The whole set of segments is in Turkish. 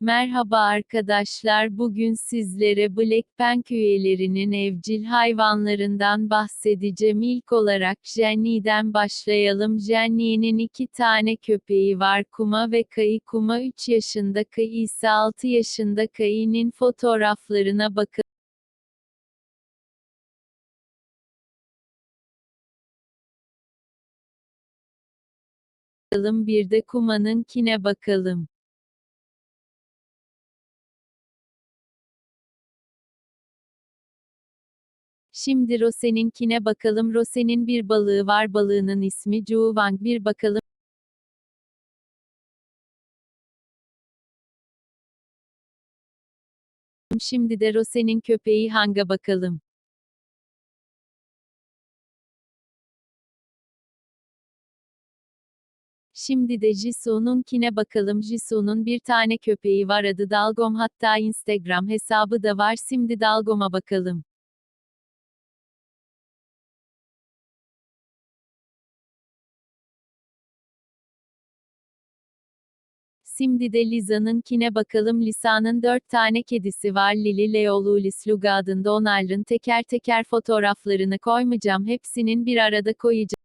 Merhaba arkadaşlar bugün sizlere Blackpink üyelerinin evcil hayvanlarından bahsedeceğim. İlk olarak Jennie'den başlayalım. Jennie'nin iki tane köpeği var Kuma ve Kai. Kuma 3 yaşında Kai ise 6 yaşında Kai'nin fotoğraflarına bakın. Bir de Kuma'nınkine bakalım. Şimdi Rose'ninkine bakalım. Rose'nin bir balığı var. Balığının ismi Juwang. Bir bakalım. Şimdi de Rose'nin köpeği Hang'a bakalım. Şimdi de Jisoo'nunkine bakalım. Jisoo'nun bir tane köpeği var adı Dalgom hatta Instagram hesabı da var. Şimdi Dalgom'a bakalım. Şimdi de Lisa'nınkine bakalım. Lisa'nın 4 tane kedisi var. Lili, Leo, Lulis, Luga adında onların teker teker fotoğraflarını koymayacağım. Hepsinin bir arada koyacağım.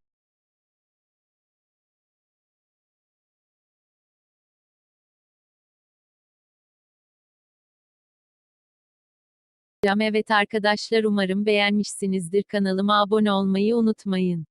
Evet arkadaşlar umarım beğenmişsinizdir. Kanalıma abone olmayı unutmayın.